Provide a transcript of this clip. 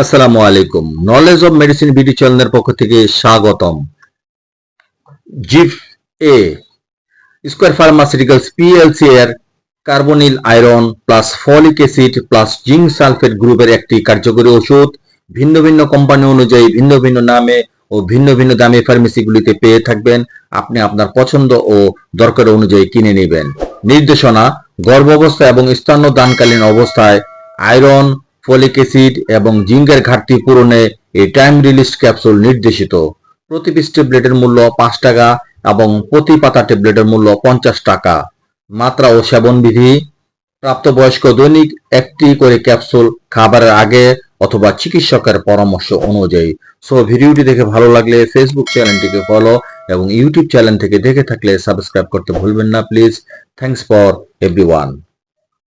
আসসালামু আলাইকুম। Knowledge of medicine BD চ্যানেলের পক্ষ থেকে স্বাগতম। জিফ এ স্কোয়ার ফার্মাসিউটিক্যালস পিএলসি এর carbonyl iron plus folic acid plus zinc sulphate গ্রুপের একটি কার্যকরী ওষুধ। ভিন্ন ভিন্ন কোম্পানি অনুযায়ী ভিন্ন ভিন্ন নামে ও ভিন্ন ভিন্ন দামে ফার্মেসিগুলিতে পেয়ে থাকবেন। আপনি আপনার পছন্দ ও দরকার অনুযায়ী কিনে নেবেন। নির্দেশনা, গর্ভাবস্থা এবং স্তন্যদানকালীন অবস্থায় আয়রন ফলিক অ্যাসিড এবং জিঙ্কের ঘাটতি পূরণে এই টাইম রিলিজ ক্যাপসুল নির্দেশিত। প্রতি পিস ট্যাবলেটের মূল্য পাঁচ টাকা এবং প্রতি পাতা ট্যাবলেটের মূল্য পঞ্চাশ টাকা। মাত্রা ও সেবন বিধি, প্রাপ্তবয়স্ক দৈনিক একটি করে ক্যাপসুল খাবারের আগে অথবা চিকিৎসকের পরামর্শ অনুযায়ী। সো, ভিডিওটি দেখে ভালো লাগলে ফেসবুক চ্যানেলটিকে ফলো এবং ইউটিউব চ্যানেল থেকে দেখে থাকলে সাবস্ক্রাইব করতে ভুলবেন না প্লিজ থ্যাঙ্কস ফর এভরিওয়ান